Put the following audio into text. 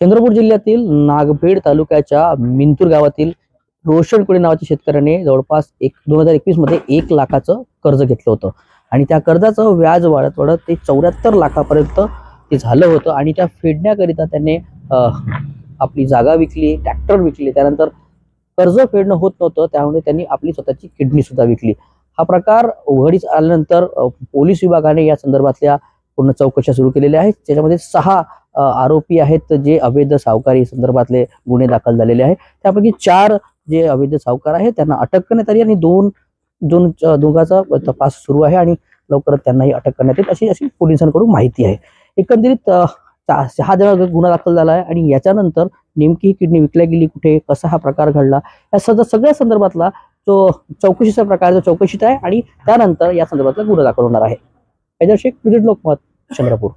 चंद्रपूर जिल्ह्यातील नागभेड तालुक्याच्या मिंतूर गावातील रोशन कुळे नावाच्या शेतकऱ्याने जवळपास एक दोन हजार एकवीसमध्ये एक लाखाचं कर्ज घेतलं होतं. आणि त्या कर्जाचं व्याज वाढत वाढत ते चौऱ्याहत्तर लाखापर्यंत ते झालं होतं आणि त्या फेडण्याकरिता त्याने आपली जागा विकली ट्रॅक्टर विकले त्यानंतर कर्ज फेडणं होत नव्हतं त्यामुळे त्यांनी आपली स्वतःची किडनी सुद्धा विकली. हा प्रकार उघडीस आल्यानंतर पोलीस विभागाने या संदर्भातल्या पूर्ण चौकशा सुरू केलेल्या आहेत. त्याच्यामध्ये सहा आरोपी आहेत जे अवैध सावकारी संदर्भातले गुन्हे दाखल झालेले आहेत. त्यापैकी चार जे अवैध सावकार आहेत त्यांना अटक करण्यात आली आणि दोन दोन दोघांचा तपास सुरू आहे आणि लवकरच त्यांनाही अटक करण्यात येईल अशी अशी पोलिसांकडून माहिती आहे. एकंदरीत सहा चा- हा गुन्हा दाखल झाला आहे आणि याच्यानंतर नेमकी ही किडनी विकल्या गेली कुठे कसा हा प्रकार घडला या सगळ्या सगळ्या संदर्भातला जो चौकशीचा प्रकार जो चौकशीत आहे आणि त्यानंतर या संदर्भातला गुन्हा दाखल होणार आहे. हैदर शेख लोकमत चंद्रपूर.